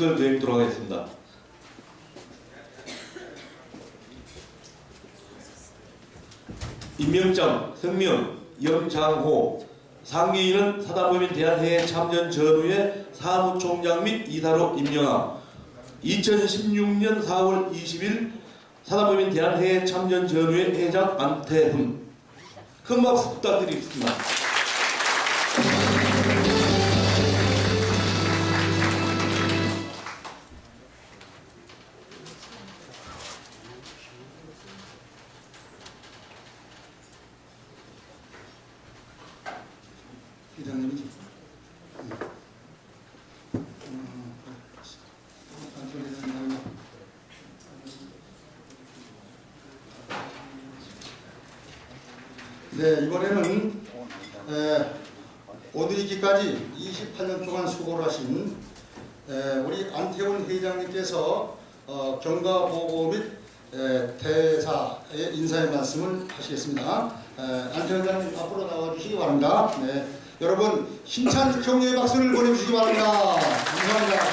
의식을 드리도록 하겠습니다. 임명장, 성명, 염장호, 상계인은 사단법인 대한회의 참전 전후의 사무총장 및 이사로 임명함. 2016년 4월 20일 사단법인 대한회의 참전 전후의 회장 안태훈. 큰 박수 부탁드리겠습니다. 회장님. 네, 이번에는 에, 오드리기까지 28년 동안 수고를 하신 에, 우리 안태훈 회장님께서 어, 경과 보고 및 에, 대사의 인사의 말씀을 하시겠습니다. 에, 안태훈 회장님 앞으로 나와주시기 바랍니다. 네, 여러분 힘찬 격려의 박수를 보내주시기 바랍니다. 감사합니다.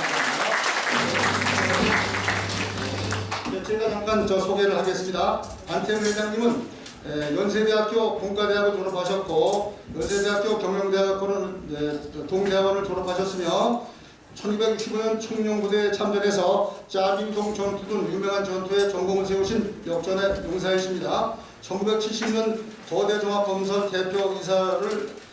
네, 제가 잠깐 저 소개를 하겠습니다. 안태훈 회장님은 에, 연세대학교 공과대학을 졸업하셨고 연세대학교 경영대학교는 네, 동대학원을 졸업하셨으며 1265년 청룡부대에 참전해서 짜빙동 전투 등 유명한 전투에 전공을 세우신 역전의 용사이십니다. 1970년 거대 종합건설 대표이사를 예,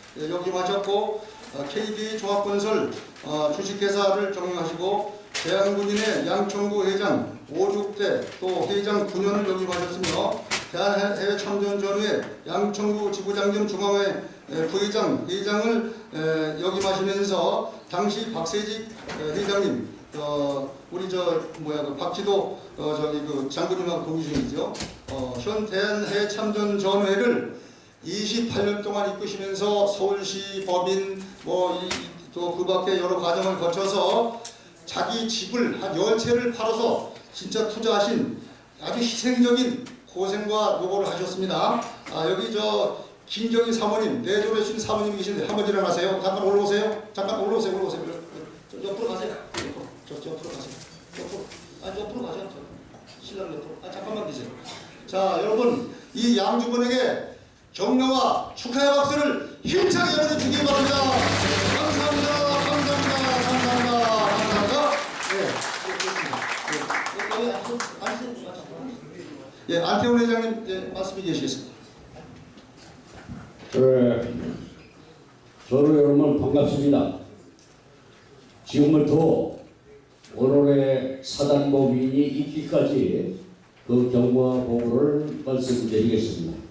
어, KD 종합건설 어, 주식회사를 경영하시고 대한군인의 양천구 회장 5, 6대 또 회장 9년을 역임하셨으며 대한해외 참전 전후에 양천구 지부장겸 중앙회 에, 부회장, 회장을 에, 역임하시면서 당시 박세직 에, 회장님, 어, 우리 저 뭐야 그 박지도 어, 저기 그 장군님하고 동기 중이죠. 어, 현 대한해외 참전 전회를 28년 동안 이끄시면서 서울시 법인 뭐또 그 밖에 여러 과정을 거쳐서 자기 집을 한 열 채를 팔아서 진짜 투자하신 아주 희생적인 고생과 노고를 하셨습니다. 아 여기 저 김경희 사모님 내조에 신 사모님 계신데 한번 일어나세요. 잠깐 올라오세요. 잠깐 올라오세요. 올라오세요. 옆으로 가세요. 저, 저 옆으로 가세요. 옆으로. 아 옆으로 가세요. 저. 신랑 옆으로. 아 잠깐만 계세요. 자 여러분 이 양주분에게 격려와 축하의 박수를 힘차게 보내주시기 바랍니다. 감사합니다. 감사합니다. 감사합니다. 감사합니다. 네. 예, 앉으세요. 앉으세요. 예, 안태훈 회장님 예, 말씀해 주시겠습니다. 그, 저로 여러분 반갑습니다. 지금부터 오늘의 사단법인이 있기까지 그 경과 보고를 말씀드리겠습니다.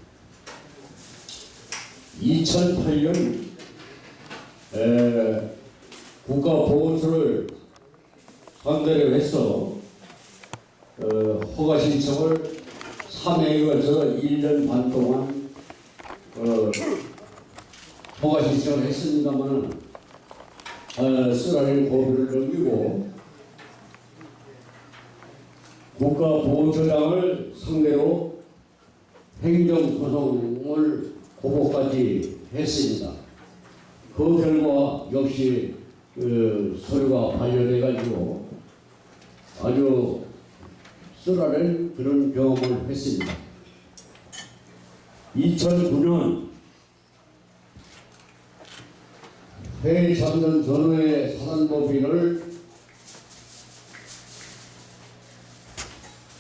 2008년 에, 국가보건소를 상대로 해서 어, 허가 신청을 3회에 걸쳐 1년 반 동안 어, 허가 신청을 했습니다만 어, 쓰라린 고비를 넘기고 국가보훈처장을 상대로 행정소송을 고소까지 했습니다. 그 결과 역시 그 서류가 발견해가지고 아주 쓰라린 그런 경험을 했습니다. 2009년 회의 참전 전후의 사단법인을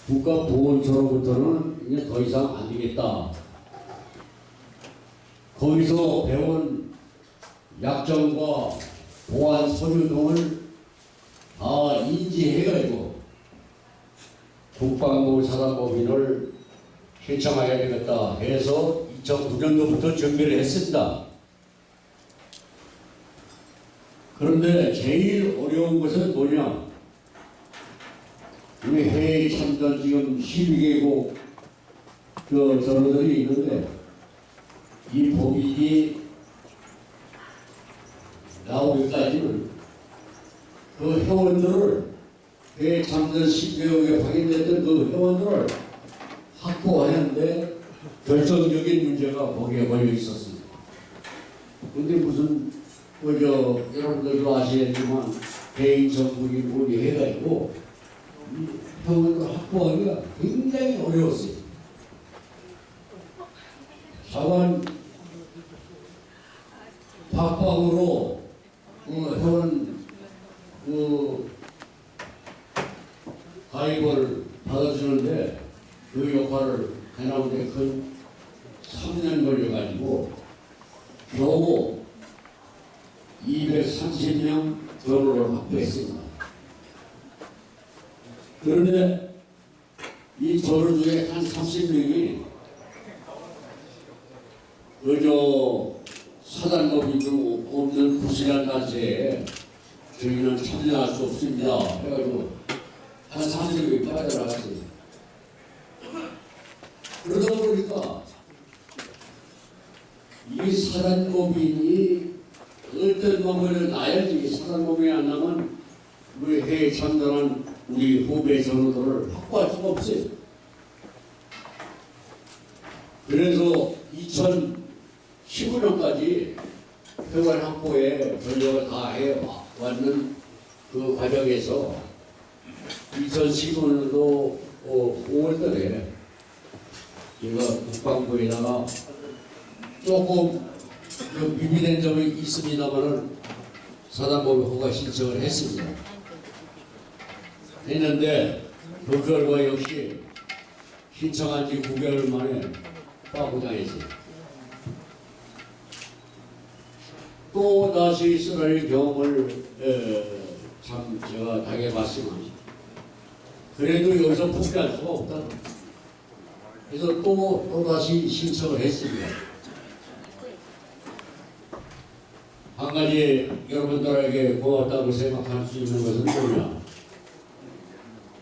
국가보훈처로부터는 이제 더 이상 안 되겠다. 거기서 배운 약정과 보안 서류 등을 다 인지해가지고 국방부 사단법인을 신청해야 되겠다 해서 2009년도부터 준비를 했습니다. 그런데 제일 어려운 것은 뭐냐? 우리 해외 참전 지금 12개국 그 전우들이 있는데 이 법인이 나오기까지는 그 회원들을 해외 참전 10개국에 확인됐던 그 회원들을 확보하는데 결정적인 문제가 거기에 걸려 있었습니다. 근데 무슨 그저 여러분들도 아시겠지만 개인 정보이 뭐니 해가지고 이 병원을 확보하기가 굉장히 어려웠어요. 자 관 박방으로 어, 회원 그 가입을 받아주는데 그 역할을 해나오는데 그 3년 걸려가지고 겨우 230명 전호를 확보했습니다. 그런데 이 전호 중에 한 30명이 그저 사단법인도 없는 부실한 단체에 저희는 참여할 수 없습니다. 해가지고 한 30명이 빠져나갔어요. 그러다 보니까 이 사단법인이 어떤 법을 나야지 사단법인이 안 나면 우리 해외 참전한 우리 후배 전우들을 확보할 수가 없어요. 그래서 2015년까지 회원 확보에 전력을 다해 왔는 그 과정에서 2015년도 5월달에 제가 국방부에다가 조금 그 미비된 점이 있습니다만은 사단법에 허가 신청을 했습니다. 했는데 그 결과 역시 신청한 지 9개월 만에 빠고당했어요. 또 다시 쓰라릴 경험을 에, 참 제가 당해봤지만 그래도 여기서 포기할 수가 없다. 그래서 또, 또 다시 신청을 했습니다. 한 가지 여러분들에게 고맙다고 생각할 수 있는 것은 뭐냐?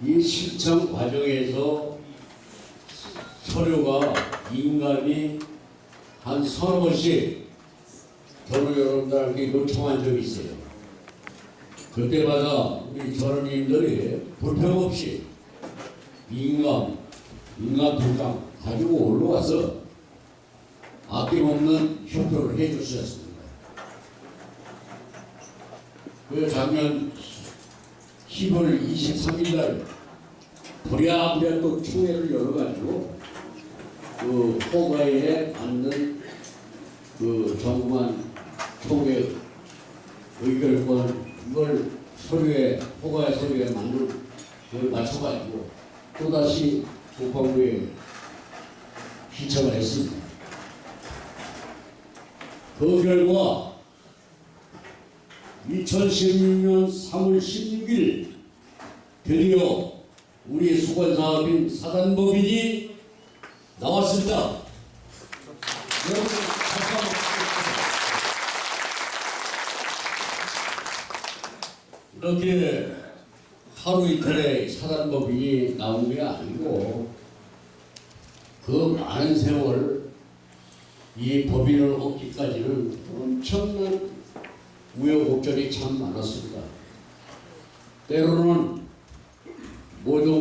이 신청 과정에서 서류가 인간이 한 서너 번씩 저는 여러분들에게 요청한 적이 있어요. 그때마다 우리 전원님들이 불평 없이 인감, 인감 두장 가지고 올라와서 아낌없는 협조를 해주셨습니다. 그 작년 10월 23일 날 부랴부랴 또 총회를 열어가지고 그 호가에 맞는 그 정부만 총회 의결권 이걸 서류에 호가의 서류에 맞는 그 맞춰가지고 또다시 국방부에 신청을 했습니다. 그 결과 2016년 3월 16일 드디어 우리 수건사업인 사단법인이 나왔습니다. 여러분 박수 한번 부탁드립니다. 이렇게 하루 이틀에 사단법인이 나온 게 아니고 그 많은 세월 이 법인을 얻기까지는 엄청난 우여곡절이 참 많았습니다. 때로는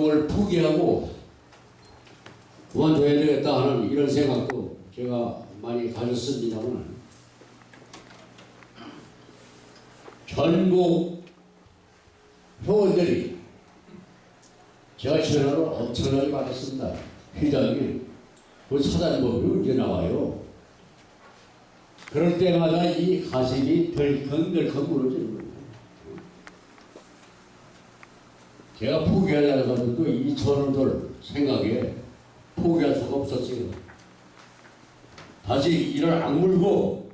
걸 포기하고 그만둬야 되겠다 하는 이런 생각도 제가 많이 가졌습니다만 전국 회원들이 제가 전화를 엄청나게 받았습니다. 회장님, 그 사단법이 언제 나와요? 그럴 때마다 이 가슴이 덜컹덜컹 무너지는 거예요. 제가 포기하려는 것도 이 전원들 생각에 포기할 수가 없었어요. 다시 이를 악물고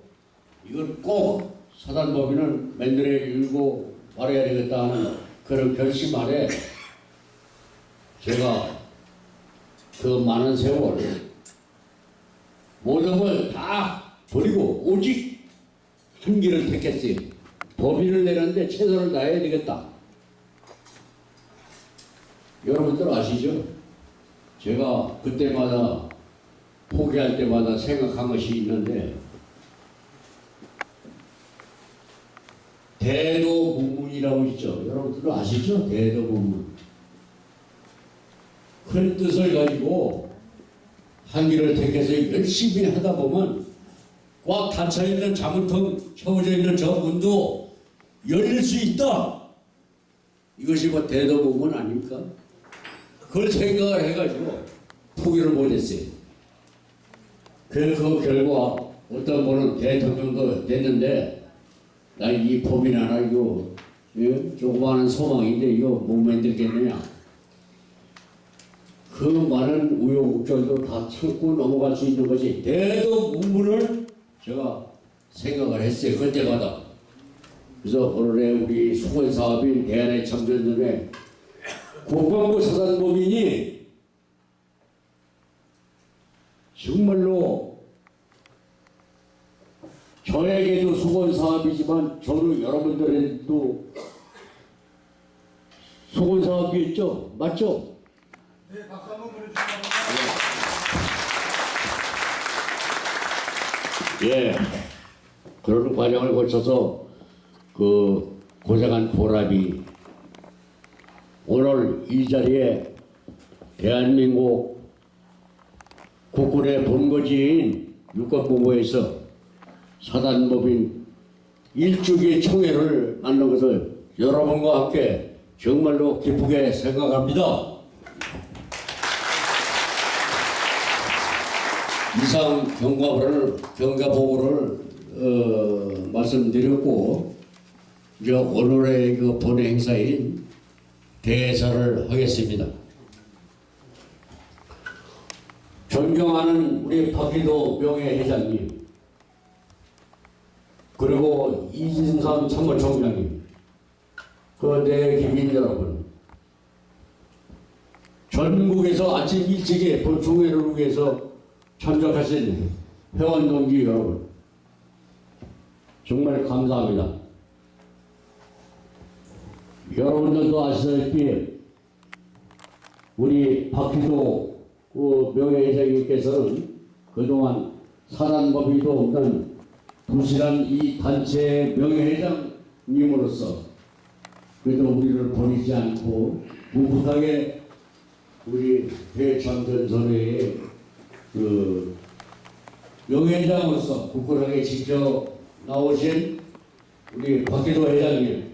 이걸 꼭 사단법인을 맨들에 일고 말해야 되겠다 하는 그런 결심 아래 제가 그 많은 세월 모든 걸 다 버리고 오직 한 길을 택했어요. 법인을 내는데 최선을 다해야 되겠다. 여러분들 아시죠? 제가 그때마다 포기할 때마다 생각한 것이 있는데 대도문문이라고 있죠. 여러분들 아시죠? 대도문문. 큰 뜻을 가지고 한 길을 택해서 열심히 하다 보면 꽉 닫혀 있는 자문통 채워져 있는 저 문도 열릴 수 있다. 이것이 뭐 대도부분 아닙니까? 그걸 생각을 해가지고 포기를 못했어요. 그래서 그 결과 어떤 분은 대통령도 됐는데 나이 하나 이거 예? 조그마한 소망인데 이거 못 만들겠느냐? 그 많은 우여곡절도 다 참고 넘어갈 수 있는 것이 대도 문문을 제가 생각을 했어요 그때마다. 그래서 오늘의 우리 수건 사업인 대한의 참전전에 국방부 사단법인이 정말로 저에게도 수건 사업이지만 저는 여러분들에게도 수건 사업이었죠? 맞죠? 네, 박수 한번 보내주시기 예. 그런 과정을 거쳐서 그 고생한 보람이 오늘 이 자리에 대한민국 국군의 본거지인 육군본부에서 사단법인 일주기 총회를 만든 것을 여러분과 함께 정말로 기쁘게 생각합니다. 이상 경과보를 경과 보고를 어, 말씀드렸고 이제 오늘의 그 본회 행사인 대사를 하겠습니다. 존경하는 우리 박기도 명예 회장님 그리고 이진삼 참모총장님 그내 기민 여러분 전국에서 아침 일찍에 본총회를 위해서 참석하신 회원 동지 여러분 정말 감사합니다. 여러분들도 아시다시피 우리 박희도 그 명예회장님께서는 그동안 사단법인도 없는 부실한 이 단체 명예회장님으로서 그래도 우리를 버리지 않고 묵묵하게 우리 대참전선회의 그 명예회장으로서 국군에게 직접 나오신 우리 박기도 회장님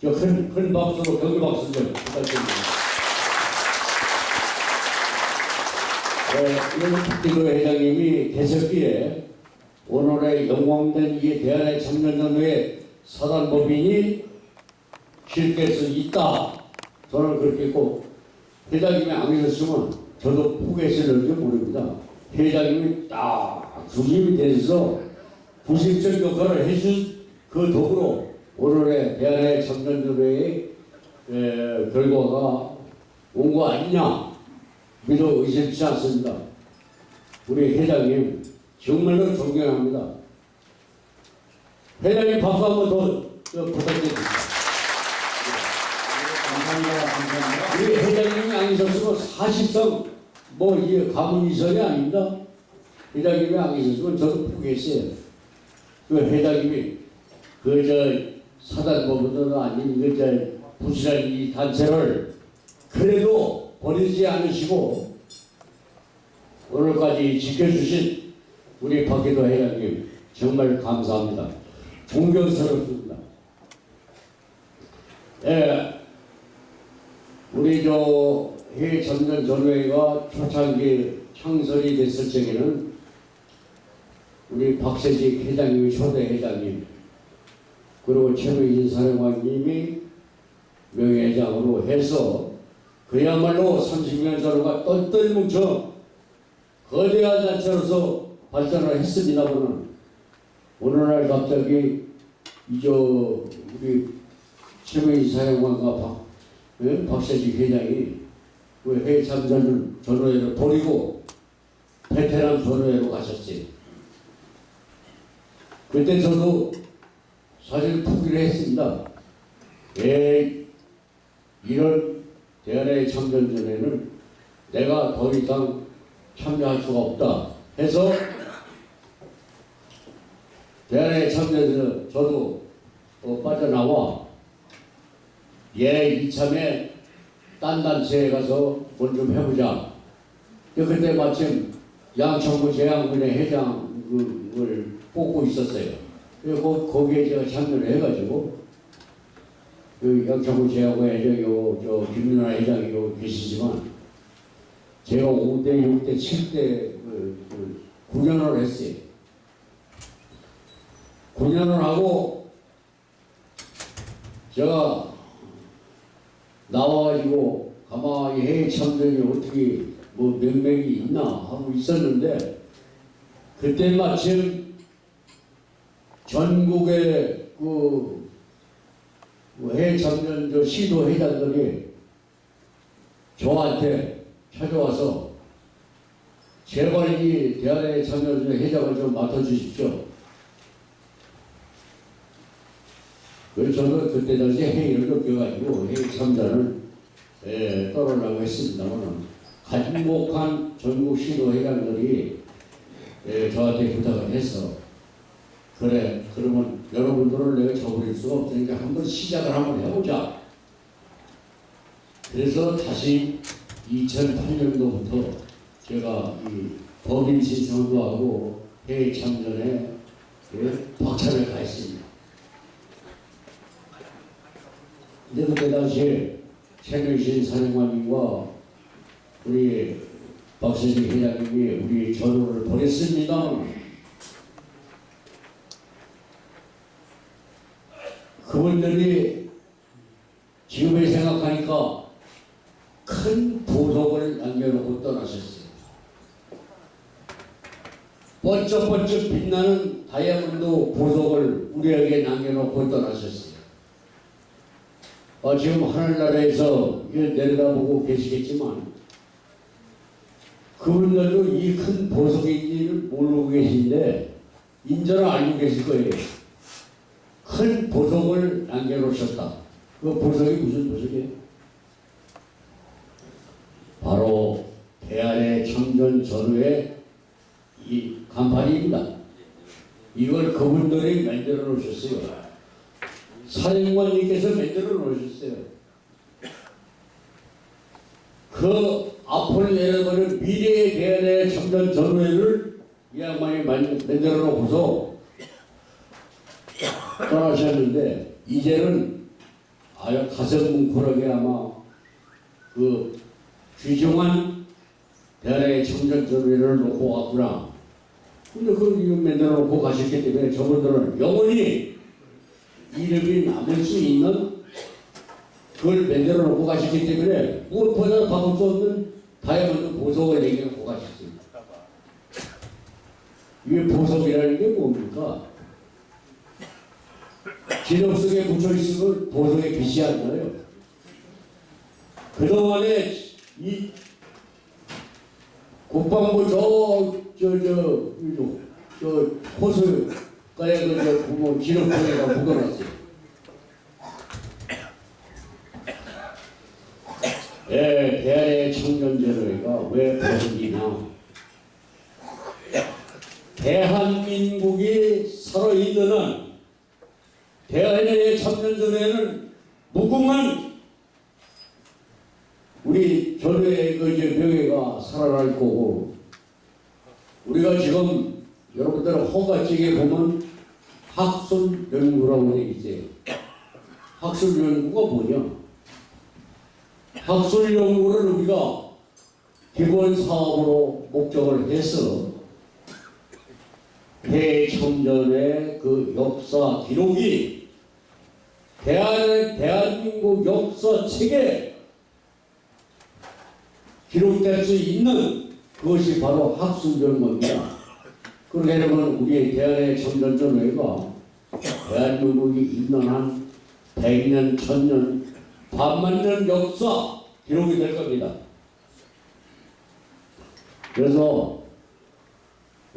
저큰 큰 박수로 경기 박수 좀 부탁드립니다. 네, 이 박기도 회장님이 계셨기에 오늘의 영광된 이 대한의 청년연회의 사단법인이 실될 수 있다. 저는 그렇게 꼭 회장님이 안 계셨으면 저도 포기했을지 모릅니다. 회장님이 딱 중심이 돼서 부심적 역할을 해준 그 덕으로 오늘의 청년연회의 에, 결과가 온 거 아니냐 믿어 의심치 않습니다. 우리 회장님 정말로 존경합니다. 회장님 박수 한번 더, 더 부탁드립니다. 감사합니다. 감사합니다. 우리 회장님이 아니셨으면 사실상 뭐 이게 가문이설이 아닙니다. 회장님이 아니셨으면 저도 포기했어요. 그 회장님이 그저 사단법인은 아닌 그저 부실한 이 단체를 그래도 버리지 않으시고 오늘까지 지켜주신 우리 박기도 회장님 정말 감사합니다. 존경스럽습니다. 예. 우리 저 해외 전면 전회가 초창기 창설이 됐을 적에는 우리 박세직 회장님이 초대 회장님 그리고 최노인 사령관님이 명예회장으로 해서 그야말로 30년 전과 똘똘 뭉쳐 거대한 단체로서 발전을 했습니다마는 오늘날 갑자기 이저 우리 최명희 사령관과 박, 예? 박세직 회장이 그 해외 참전 전호회를 버리고 베테랑 전호회로 가셨어요. 그때 저도 사실 포기를 했습니다. 왜 이런 대한의 참전전에는 내가 더 이상 참여할 수가 없다 해서 대한의 참전전 저도 어, 빠져나와 예 이참에 딴 단체에 가서 뭘 좀 해보자. 그때 마침 양천구 재향군의 회장을 뽑고 있었어요. 거- 거기에 제가 참여를 해가지고 그 영창구 제하고 회장이고 저 김윤아 회장이고 계시지만 제가 5대, 6대, 7대 그, 그 9년을 했어요. 9년을 하고 제가 나와가지고 가만히 해외 참전이 어떻게 뭐 명맥이 있나 하고 있었는데 그때 마침 전국의 그 해외 참전 저 시도 회장들이 저한테 찾아와서 제발 이 대한해 참전 회장을 좀 맡아주십시오. 그래서 저는 그때 당시 회의를 느껴가지고 회의 참전을 예, 떠나려고 했습니다만 간목한 전국 시도 회장들이 예, 저한테 부탁을 해서 그래 그러면 여러분들을 내가 저버릴 수가 없으니까 한번 시작을 한번 해보자. 그래서 다시 2008년도부터 제가 이 법인 신청도 하고 해외 참전에 예, 박차를 가했습니다. 근데 그때 당시에 최명신 사령관님과 우리 박세진 회장님이 우리 전우를 보냈습니다. 그분들이 지금을 생각하니까 큰 보석을 남겨놓고 떠나셨어요. 번쩍번쩍 빛나는 다이아몬드 보석을 우리에게 남겨놓고 떠나셨어요. 어, 지금 하늘나라에서 내려다보고 계시겠지만 그분들도 이 큰 보석인지를 모르고 계신데 인전을 알고 계실 거예요. 큰 보석을 남겨놓으셨다. 그 보석이 무슨 보석이에요? 바로 대한의 청전 전후의 이 간판입니다. 이걸 그분들이 만들어 놓으셨어요. 사령관님께서 만들어 놓으셨어요. 그 앞을 내려가는 미래에 대한의 청전 전후회를 이 양반이 만- 만들어 놓고서 떠나셨는데 이제는 아주 가슴 뭉클하게 아마 그 귀중한 대한의 청전 전후회를 놓고 왔구나. 근데 그걸 만들어 놓고 가셨기 때문에 저분들은 영원히 이름이 남을 수 있는 그걸 만들어 놓고 가셨기 때문에 무엇보다 바꿀 수 없는 다이아몬드 보석을 얘기하고 가셨습니다. 이게 보석이라는 게 뭡니까? 기록 속에 묻혀 있으면 보석의 빛이 안 나요. 그동안에 이 국방부 저, 저, 저, 저, 저, 호수 가에 그, 저, 부모 기록부에다 묻어놨어요. 예, 대한의 청년제도가 왜 버리냐? 대한민국이 살아있는 한 대한의 청년제도에는 무궁한 우리 전후의 그 이제 명예가 살아날 거고 우리가 지금 여러분들 허가책에 보면 학술 연구라고 되어 있어요. 학술 연구가 뭐냐? 학술 연구를 우리가 기본 사업으로 목적을 해서 대청전의 그 역사 기록이 대한, 대한민국 역사 책에 기록될 수 있는 그것이 바로 학술 연구입니다. 그러게 되면 우리 대한의 청전전회가 대한민국이 있는 한 100년, 1000년, 반만 년 역사 기록이 될 겁니다. 그래서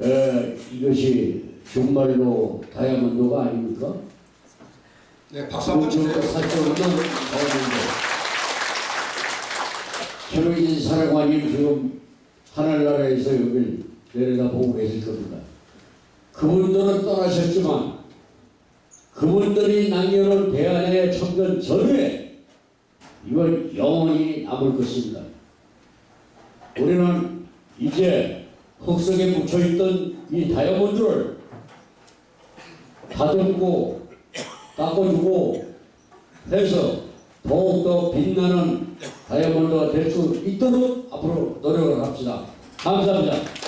에, 이것이 정말로 다이아몬드가 아닙니까? 네, 박수 한번 주세요. 사적으로는 다이아몬드. 사령관님 지금 하늘나라에서 여길 내려다보고 계실 겁니다. 그분들은 떠나셨지만 그분들이 남겨놓은 대한의 청전 전후에 이건 영원히 남을 것입니다. 우리는 이제 흙속에 묻혀있던 이 다이아몬드를 다듬고 닦아주고 해서 더욱더 빛나는 다이아몬드가 될 수 있도록 앞으로 노력을 합시다. 감사합니다.